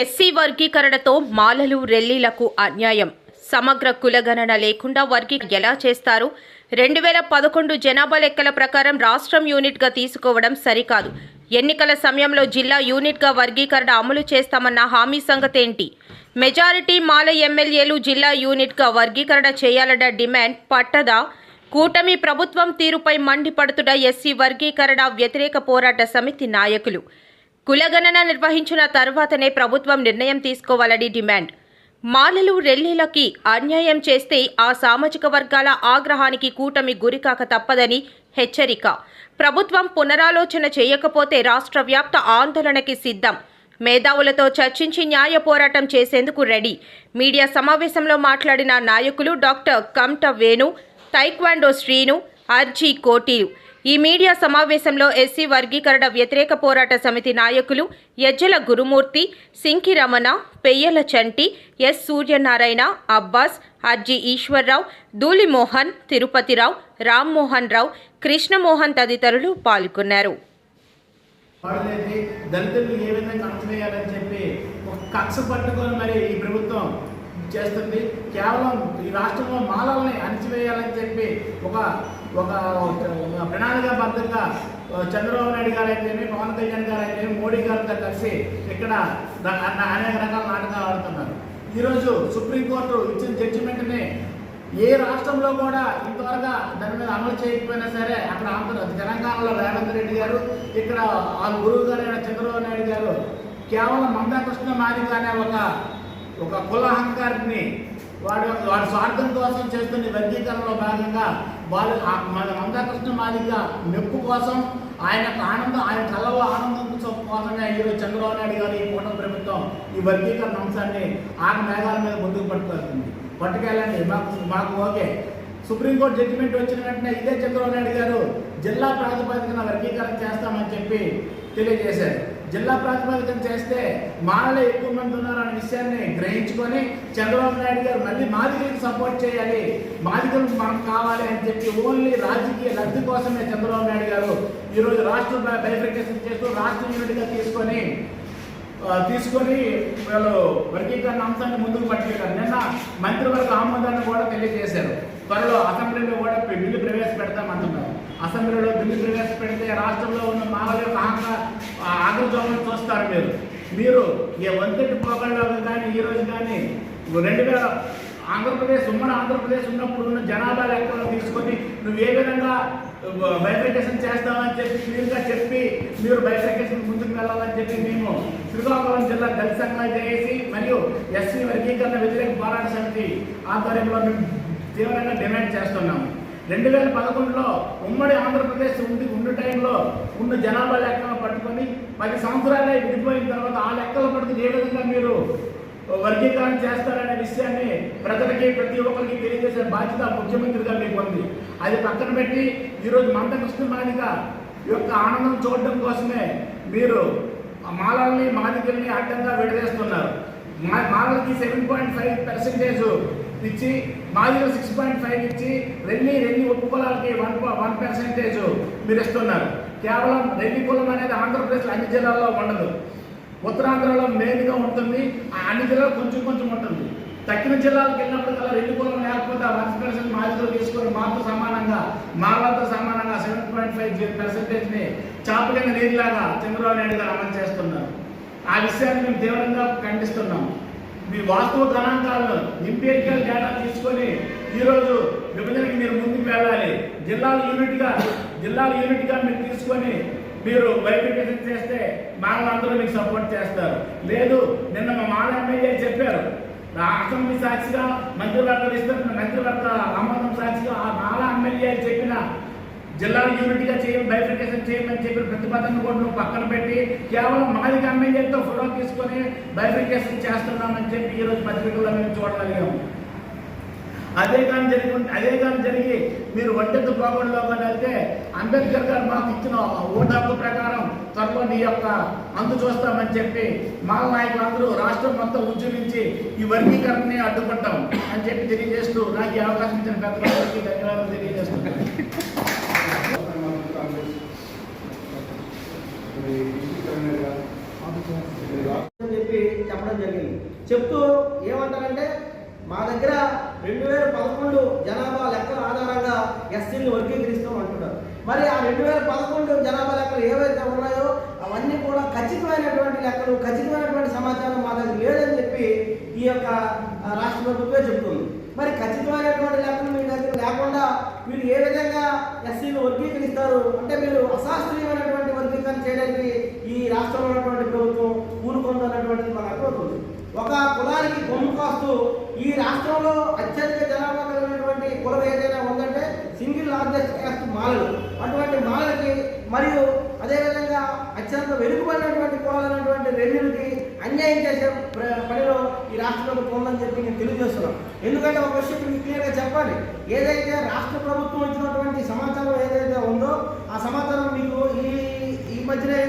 SC వర్గీకరణతో మాలలు రెల్లీలకు అన్యాయం. సమగ్ర కులగణన లేకుండా వర్గీ ఎలా చేస్తారు? రెండు వేల పదకొండు జనాభా లెక్కల ప్రకారం రాష్ట్రం యూనిట్గా తీసుకోవడం సరికాదు. ఎన్నికల సమయంలో జిల్లా యూనిట్గా వర్గీకరణ అమలు చేస్తామన్న హామీ సంగతేంటి? మెజారిటీ మాల ఎమ్మెల్యేలు జిల్లా యూనిట్గా వర్గీకరణ చేయాలన్న డిమాండ్ పట్టదా? కూటమి ప్రభుత్వం తీరుపై మండిపడుతున్న ఎస్సీ వర్గీకరణ వ్యతిరేక పోరాట సమితి నాయకులు. కులగణన నిర్వహించిన తర్వాతనే ప్రభుత్వం నిర్ణయం తీసుకోవాలని డిమాండ్. మాలలు రెల్లీలకి అన్యాయం చేస్తే ఆ సామాజిక వర్గాల ఆగ్రహానికి కూటమి గురికాక తప్పదని హెచ్చరిక. ప్రభుత్వం పునరాలోచన చేయకపోతే రాష్ట్ర వ్యాప్త ఆందోళనకి సిద్ధం. మేధావులతో చర్చించి న్యాయ పోరాటం చేసేందుకు రెడీ. మీడియా సమావేశంలో మాట్లాడిన నాయకులు డాక్టర్ కమ్ట వేణు తైక్వాండో శ్రీను అర్జీ కోటీలు. ఈ మీడియా సమావేశంలో ఎస్సీ వర్గీకరణ వ్యతిరేక పోరాట సమితి నాయకులు యజ్జల గురుమూర్తి సింకి రమణ పెయ్యల చంటి ఎస్ సూర్యనారాయణ అబ్బాస్ అర్జీ ఈశ్వర్రావు దూలిమోహన్ తిరుపతిరావు రామ్మోహన్ రావు కృష్ణమోహన్ తదితరులు పాల్గొన్నారు. దళితులు ఏ విధంగా చెప్పి ఒక కక్ష పట్టుకొని మరి ఈ ప్రభుత్వం చేస్తుంది కేవలం ఈ రాష్ట్రంలో మాలల్ని అణచివేయాలని చెప్పి ఒక ఒక ప్రణాళికాబద్ధంగా చంద్రబాబు నాయుడు గారు అయితేనే పవన్ కళ్యాణ్ గారు అయితేనే మోడీ గారితో కలిసి ఇక్కడ అనేక రకాల నాటకాలు ఆడుతున్నారు. ఈరోజు సుప్రీంకోర్టు ఇచ్చిన జడ్జిమెంట్ని ఏ రాష్ట్రంలో కూడా ఇంతవరకు దాని మీద అమలు చేయకపోయినా సరే అక్కడ ఆంధ్ర తెలంగాణలో రేవంత్ రెడ్డి గారు ఇక్కడ ఆ గురువు గారు చంద్రబాబు నాయుడు గారు కేవలం మందాకృష్ణ మాదిగ అనే ఒక ఒక కుల అహంకారిని వాడు వాడి స్వార్థం కోసం చేస్తున్న వర్గీకరణలో భాగంగా వాళ్ళు మన మందాకృష్ణ మాలిక మెప్పు కోసం ఆయన ఆనందం ఆయన కళ్ళలో ఆనందం కోసమే ఈరోజు చంద్రబాబు నాయుడు గారు ఈ కూటమి ప్రభుత్వం ఈ వర్గీకరణ అంశాన్ని ఆమె మేఘాల మీద ముందుకు పట్టుకెళ్తుంది పట్టుకెళ్ళండి మాకు మాకు ఓకే. సుప్రీంకోర్టు జడ్జిమెంట్ వచ్చిన వెంటనే ఇదే చంద్రబాబు నాయుడు గారు జిల్లా ప్రాతిపదికన వర్గీకరణ చేస్తామని చెప్పి తెలియజేశారు. జిల్లా ప్రాతిపదికన చేస్తే మానలే ఎక్కువ మంది ఉన్నారనే విషయాన్ని గ్రహించుకొని చంద్రబాబు నాయుడు గారు మళ్ళీ మాదిగలకు సపోర్ట్ చేయాలి. మాదిగలు మనకు కావాలి అని చెప్పి ఓన్లీ రాజకీయ లబ్ధి కోసమే చంద్రబాబు నాయుడు గారు ఈరోజు రాష్ట్ర బైఫికేషన్ చేస్తూ రాష్ట్ర యూనిట్గా తీసుకొని తీసుకొని వీళ్ళు వర్గీకరణ అంశాన్ని ముందుకు పట్టుకెళ్ళారు. నిన్న మంత్రివర్గ ఆమోదాన్ని కూడా తెలియజేశారు. త్వరలో అసెంబ్లీలో కూడా బిల్లు ప్రవేశపెడతామంటున్నారు. అసెంబ్లీలో బిల్లు ప్రవేశపెడితే రాష్ట్రంలో ఉన్న మానవ యొక్క ఆగ్రహం చూస్తారు మీరు. మీరు ఏ వంతటి పోగల్లో కానీ ఈ రోజు కానీ రెండు వేల ఆంధ్రప్రదేశ్ ఉమ్మడి ఆంధ్రప్రదేశ్ ఉన్నప్పుడు ఉన్న జనాభా లెక్కలు తీసుకొని నువ్వు ఏ విధంగా బైఫికేషన్ చేస్తామని చెప్పి క్లియర్గా చెప్పి మీరు బైఫికేషన్ ముందుకు వెళ్ళాలని చెప్పి మేము శ్రీకాకుళం జిల్లా దళిత సంఘాలు చేసి మరియు ఎస్సీ వర్గీకరణ వ్యతిరేక పోరాట సమితి ఆధ్వర్యంలో మేము తీవ్రంగా డిమాండ్ చేస్తున్నాము. రెండు వేల పదకొండులో ఉమ్మడి ఆంధ్రప్రదేశ్ ఉంది ఉన్న టైంలో ఉన్న జనాభా లెక్కలు పట్టుకొని పది సంవత్సరాలే విడిపోయిన తర్వాత ఆ లెక్కలు పట్టుకుని ఏ విధంగా మీరు వర్గీకరణ చేస్తారనే విషయాన్ని ప్రజలకి ప్రతి ఒక్కరికి తెలియజేసే బాధ్యత ముఖ్యమంత్రిగా మీకు ఉంది. అది పక్కన పెట్టి ఈరోజు మందకృష్ణ మాదిగ యొక్క ఆనందం చూడడం కోసమే మీరు మాలల్ని మాదికల్ని అడ్డంగా విడదీస్తున్నారు. మా మాలకి సెవెన్ పాయింట్ ఫైవ్ పర్సెంటేజ్ ఇచ్చి మాదిలో సిక్స్ పాయింట్ ఫైవ్ ఇచ్చి రెల్లి రెల్లి ఉపకులాలకి వన్ వన్ పర్సెంటేజ్ మీరు ఇస్తున్నారు కేవలం రెల్లి కులం అనేది ఆంధ్రప్రదేశ్లో అన్ని జిల్లాల్లో ఉండదు. ఉత్తరాంధ్రలో మెయిన్గా ఉంటుంది ఆ అన్ని జిల్లాలు కొంచెం కొంచెం ఉంటుంది. తక్కిన జిల్లాలకు వెళ్ళినప్పుడు కల్లా రెండు కులం లేకపోతే ఆ వన్ పర్సెంట్ మాదిగలు తీసుకొని మాతో సమానంగా మాలతో సమానంగా సెవెన్ పాయింట్ ఫైవ్ పర్సెంటేజ్ని చాప కింద నీరులాగా చంద్రబాబు నాయుడు గారు అమలు చేస్తున్నారు. ఆ విషయాన్ని మేము తీవ్రంగా ఖండిస్తున్నాం మీ వాస్తవ గణాంకాలను ఇంపీరియల్ డేటా తీసుకొని ఈరోజు విభజనకి మీరు ముందుకు వెళ్ళాలి. జిల్లాల యూనిట్గా జిల్లాల యూనిట్గా మీరు తీసుకొని మీరు బైఫికేషన్ చేస్తే మానవులందరూ మీకు సపోర్ట్ చేస్తారు. లేదు నిన్న మా మాల ఎమ్మెల్యే చెప్పారు అసెంబ్లీ సాక్షిగా మంత్రివర్గం ఇస్తున్న మంత్రివర్గ ఆమోదం సాక్షిగా ఆ మాల ఎమ్మెల్యే చెప్పిన జిల్లాల యూనిట్గా చేయడం చేయమని చెప్పి ప్రతిపాదన కూడా నువ్వు పక్కన పెట్టి కేవలం మాదిక ఎమ్మెల్యేతో ఫోటో తీసుకొని బైఫికేషన్ చేస్తున్నామని చెప్పి ఈరోజు పత్రికల్లో మేము చూడగలిగాము. అదే కానీ జరిగి అదే కానీ జరిగి మీరు ఒంటెత్తు భవన్లో కానీ వెళ్తే అంబేద్కర్ గారు మాకు ఇచ్చిన ఓటు హక్కు ప్రకారం త్వరలో నీ యొక్క అందు చూస్తామని చెప్పి మా నాయకులందరూ రాష్ట్రం మొత్తం ఉద్యమించి ఈ వర్గీకరణని అడ్డుకుంటాం అని చెప్పి తెలియజేస్తూ నాకు ఈ అవకాశం ఇచ్చిన పెద్దలందరికీ ధన్యవాదాలు తెలియజేస్తున్నాను అని చెప్పి చెప్పడం జరిగింది. చెప్తూ ఏమంటారంటే మా దగ్గర రెండు వేల పదకొండు జనాభా లెక్కల ఆధారంగా ఎస్సీని వర్గీకరిస్తాం అంటున్నారు. మరి ఆ రెండు వేల పదకొండు జనాభా లెక్కలు ఏవైతే ఉన్నాయో అవన్నీ కూడా ఖచ్చితమైనటువంటి లెక్కలు ఖచ్చితమైనటువంటి సమాచారం మా దగ్గర లేదని చెప్పి ఈ యొక్క రాష్ట్ర ప్రభుత్వమే చెప్తుంది మరి ఖచ్చితమైనటువంటి లెక్కలు మీ దగ్గర లేకుండా మీరు ఏ విధంగా ఎస్సీలు వర్గీకరిస్తారు? అంటే మీరు అశాస్త్రీయమైనటువంటి రాష్ట్రంలో ఉన్నటువంటి ప్రభుత్వం పూనుకుందన్నటువంటిది మనకు అర్థమవుతుంది ఒక కులానికి బొమ్మ కాస్తూ ఈ రాష్ట్రంలో అత్యధిక జనాభా కలిగినటువంటి కులం ఏదైనా ఉందంటే సింగిల్ లార్జెస్ట్ క్యాస్ట్ మాలలు. అటువంటి మాలలకి మరియు అదేవిధంగా అత్యంత వెనుకబడినటువంటి కులాలైనటువంటి రెల్లులకి అన్యాయం చేసే పనిలో ఈ రాష్ట్ర ప్రభుత్వం ఉందని చెప్పి నేను తెలియజేస్తున్నాను. ఎందుకంటే ఒక విషయం మీకు క్లియర్గా చెప్పాలి. ఏదైతే రాష్ట్ర ప్రభుత్వం ఇచ్చినటువంటి సమాచారం ఏదైతే ఉందో ఆ సమాచారం మీకు ఈ ఈ మధ్యనే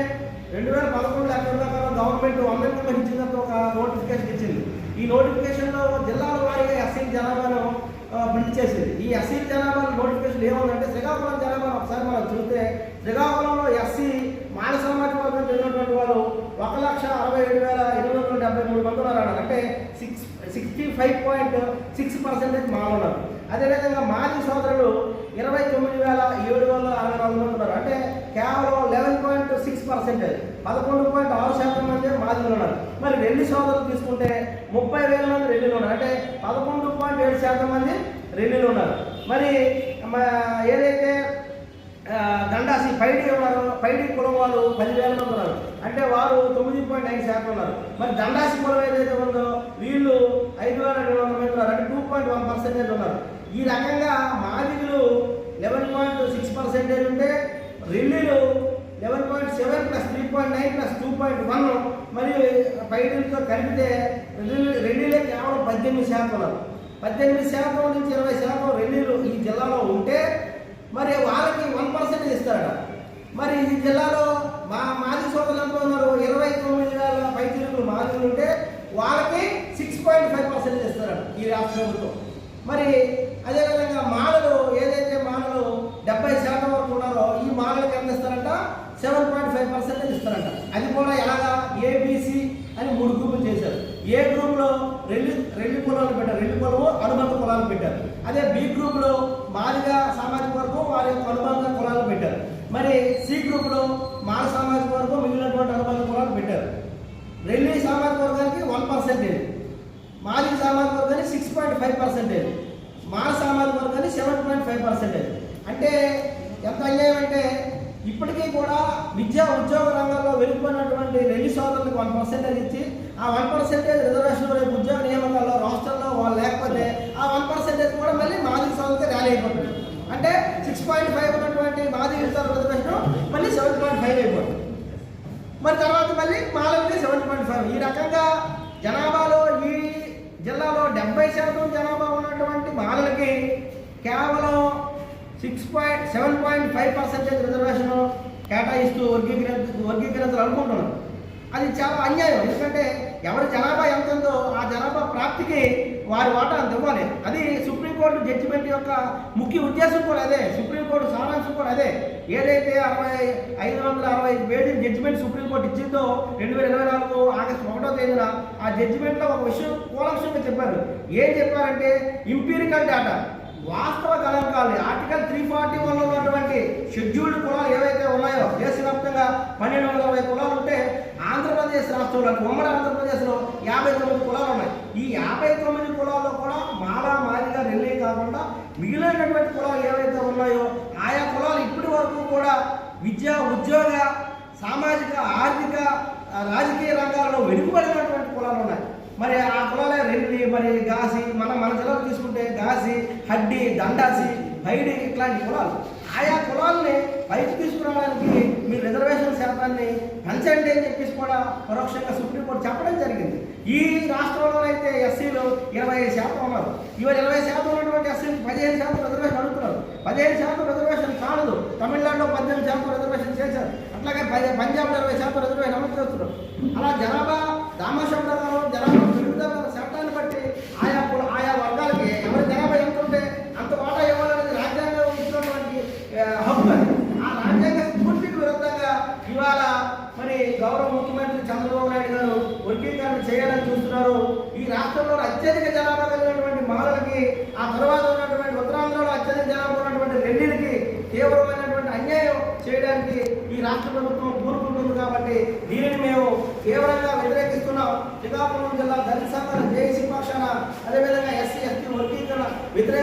రెండు వేల పదకొండు లెక్కల ప్రకారం గవర్నమెంట్ అమెరికా ఇచ్చినంత ఒక నోటిఫికేషన్ ఇచ్చింది. ఈ నోటిఫికేషన్లో జిల్లాల వారీగా ఎస్సీ జనాభాను బిల్డ్ ప్రింట్ చేసింది. ఈ ఎస్సీ జనాభా నోటిఫికేషన్ ఏముందంటే శ్రీకాకుళం జనాభా ఒకసారి మనం చూస్తే శ్రీకాకుళంలో ఎస్సీ మాన సామాజిక వర్గం చెందినటువంటి వాళ్ళు ఒక లక్ష అరవై ఏడు వేల ఎనిమిది వందల డెబ్బై మూడు మంది ఉన్నారు. అన్నారు. అంటే six sixty five point six percentage మాలో ఉన్నారు. అదేవిధంగా మాజీ సోదరులు ఇరవై తొమ్మిది వేల ఏడు వందల అరవై నాలుగు మంది ఉన్నారు. అంటే కేవలం లెవెన్ పర్సెంటేజ్. పదకొండు పాయింట్ ఆరు శాతం మంది మాదిలు ఉన్నారు. మరి రెల్లి సోదరులు తీసుకుంటే ముప్పై వేల మంది రెల్లిలు ఉన్నారు. అంటే పదకొండు పాయింట్ ఏడు శాతం మంది రెల్లిలు ఉన్నారు. మరి ఏదైతే దండాసి పైడి ఉన్నారు పైడి కులం వాళ్ళు పదివేల మంది ఉన్నారు. అంటే వారు తొమ్మిది పాయింట్ ఐదు శాతం ఉన్నారు. మరి దండాసి కులం ఏదైతే ఉందో వీళ్ళు ఐదు వేల రెండు వందల మంది ఉన్నారు. అంటే టూ పాయింట్ వన్ పర్సెంటేజ్ ఉన్నారు. ఈ రకంగా మాదిగులు లెవెన్ పాయింట్ సిక్స్ పర్సెంటేజ్ ఉంటే రిల్లీలు eleven point seven plus three point nine plus two point one మరియు బయటతో కలిపితే రెండు రెల్లీలే కేవలం పద్దెనిమిది శాతం పద్దెనిమిది శాతం నుంచి ఇరవై శాతం రెల్లీలు ఈ జిల్లాలో ఉంటే మరి వాళ్ళకి వన్ పర్సెంట్ ఇస్తారట. మరి ఈ జిల్లాలో మా మాజీ సోదరులు ఉన్నారు ఇరవై తొమ్మిది వేల పైచీలకు మాజీలు ఉంటే వాళ్ళకి సిక్స్ పాయింట్ ఫైవ్ పర్సెంట్ ఇస్తారట ఈ రాష్ట్ర ప్రభుత్వం. మరి అదేవిధంగా మా ఏదైతే మాలలు డెబ్బై శాతం వరకు ఉన్నారో ఈ మాలలకు ఎంత ఇస్తారంట సెవెన్ పాయింట్ ఫైవ్ పర్సెంటేజ్ ఇస్తారంట. అది కూడా ఎలాగా? ఏబిసి అని మూడు గ్రూపులు చేశారు. ఏ గ్రూప్లో రెండు రెండు కులాలు పెట్టారు. రెండు కులము అనుబంధ కులాలు పెట్టారు. అదే బి గ్రూప్లో మాదిగా సామాజిక వర్గం వారి యొక్క అనుబంధ కులాలు పెట్టారు. మరి సి గ్రూప్లో మాల సామాజిక వర్గం మిగిలినటువంటి అనుబంధ కులాలు పెట్టారు. రెండు సామాజిక వర్గానికి వన్ పర్సెంటేజ్ మాదిగ సామాజిక వర్గానికి six point five percentage Mala సామాజిక వర్గానికి సెవెన్ పాయింట్ ఫైవ్ పర్సెంటేజ్ అంటే ఎంత అన్యాయం అంటే ఇప్పటికీ కూడా విద్యా ఉద్యోగ రంగంలో వెళ్ళిపోయినటువంటి రెండు సోదరులకు వన్ పర్సెంటేజ్ ఇచ్చి ఆ వన్ పర్సెంటేజ్ రిజర్వేషన్ రేపు ఉద్యోగ నియామకాల్లో రాష్ట్రంలో వాళ్ళు లేకపోతే ఆ వన్ పర్సెంటేజ్ కూడా మళ్ళీ మాదిగ సోదరులకి ర్యాలీ అయిపోతుంది. అంటే సిక్స్ పాయింట్ ఫైవ్ ఉన్నటువంటి మాదిగ రిజర్వేషన్ మళ్ళీ సెవెన్ పాయింట్ ఫైవ్ అయిపోతుంది. మరి తర్వాత మళ్ళీ మాలకి సెవెన్ పాయింట్ ఫైవ్ ఈ రకంగా జనాభాలో ఈ జిల్లాలో డెబ్బై శాతం జనాభా ఉన్నటువంటి మాలలకి కేవలం six point seven point five percentage reservation కేటాయిస్తూ వర్గీకరణ వర్గీకరించాలి అనుకుంటున్నాం. అది చాలా అన్యాయం. ఎందుకంటే ఎవరి జనాభా ఎంత ఉందో ఆ జనాభా ప్రాప్తికి వారి వాటా అంత ఇవ్వాలి. అది సుప్రీంకోర్టు జడ్జిమెంట్ యొక్క ముఖ్య ఉద్దేశం కూడా అదే. సుప్రీంకోర్టు సారాంశం కూడా అదే. ఏదైతే అరవై ఐదు వందల అరవై ఐదు జడ్జిమెంట్ సుప్రీంకోర్టు ఇచ్చిందో రెండు వేల ఇరవై నాలుగు ఆగస్టు ఒకటో తేదీన ఆ జడ్జిమెంట్లో ఒక విషయం కూలంశంగా చెప్పారు. ఏం చెప్పారంటే ఇంపీరికల్ డేటా వాస్తవ గణాంకాలని ఆర్టికల్ త్రీ ఫార్టీ వన్ ఉన్నటువంటి షెడ్యూల్డ్ కులాలు ఏవైతే ఉన్నాయో దేశవ్యాప్తంగా పన్నెండు వందల అరవై కులాలు ఉంటే ఆంధ్రప్రదేశ్ రాష్ట్రంలో ఉమ్మడి ఆంధ్రప్రదేశ్లో యాభై తొమ్మిది కులాలు ఉన్నాయి. ఈ యాభై తొమ్మిది కులాల్లో కూడా మాలా మాదిగా నిర్ణయం కాకుండా మిగిలినటువంటి కులాలు ఏవైతే ఉన్నాయో ఆయా కులాలు ఇప్పటి వరకు కూడా విద్య ఉద్యోగ సామాజిక ఆర్థిక రాజకీయ రంగాల్లో వెనుకబడినటువంటి కులాలు ఉన్నాయి. మరి ఆ కులాలే రెండి మరి గాసి మన మన జిల్లాలో తీసుకుంటే గాసి హడ్డి దండాసి బైడి ఇట్లాంటి కులాలు ఆయా కులాలని పైకి తీసుకురావడానికి మీ రిజర్వేషన్ శాతాన్ని పెంచండి అని చెప్పేసి కూడా పరోక్షంగా సుప్రీంకోర్టు చెప్పడం జరిగింది. ఈ రాష్ట్రంలో అయితే ఎస్సీలు ఇరవై ఐదు శాతం ఉన్నారు. ఇవాళ ఇరవై శాతం ఉన్నటువంటి ఎస్సీలు పదిహేను శాతం రిజర్వేషన్ అడుగుతున్నారు. పదిహేను శాతం రిజర్వేషన్ కాదు తమిళనాడులో పద్దెనిమిది శాతం రిజర్వేషన్ చేశారు. అట్లాగే పంజాబ్లో ఇరవై శాతం రిజర్వేషన్ అమలు చేస్తున్నారు. అలా జనాభా దామాషం ప్రకారం జనాభా పెరుగుదల శాతాన్ని బట్టి ఆయా కుల- ఆయా వర్గాలకి ఎవరి జనాభా ఎంత ఉంటే అంత వాటా ఇవ్వాలనేది రాజ్యాంగం ఇచ్చినటువంటి ఆ, హక్కు అది. ఆ రాజ్యాంగ స్ఫూర్తికి విరుద్ధంగా ఇవాళ మరి గౌరవ ముఖ్యమంత్రి చంద్రబాబు నాయుడు గారు వర్గీకరణ చేయాలని చూస్తున్నారు ఈ రాష్ట్రంలో అత్యధిక జనాభా కలిగినటువంటి మాలలకి ఆ తర్వాత ఉన్నటువంటి ఉత్తరాంధ్రలో అత్యధిక జనాభా ఉన్నటువంటి రెడ్డిలకి తీవ్రమైనటువంటి అన్యాయం చేయడానికి ఈ రాష్ట్ర ప్రభుత్వం కోరుకుంటుంది కాబట్టి దీనిని మేము తీవ్రంగా వ్యతిరేకిస్తున్నాం. శ్రీకాకుళం జిల్లా దళిత సంఘాల జేఏసీ పక్షాన అదేవిధంగా ఎస్సీ ఎస్టీ వర్గీకరణ వ్యతిరేక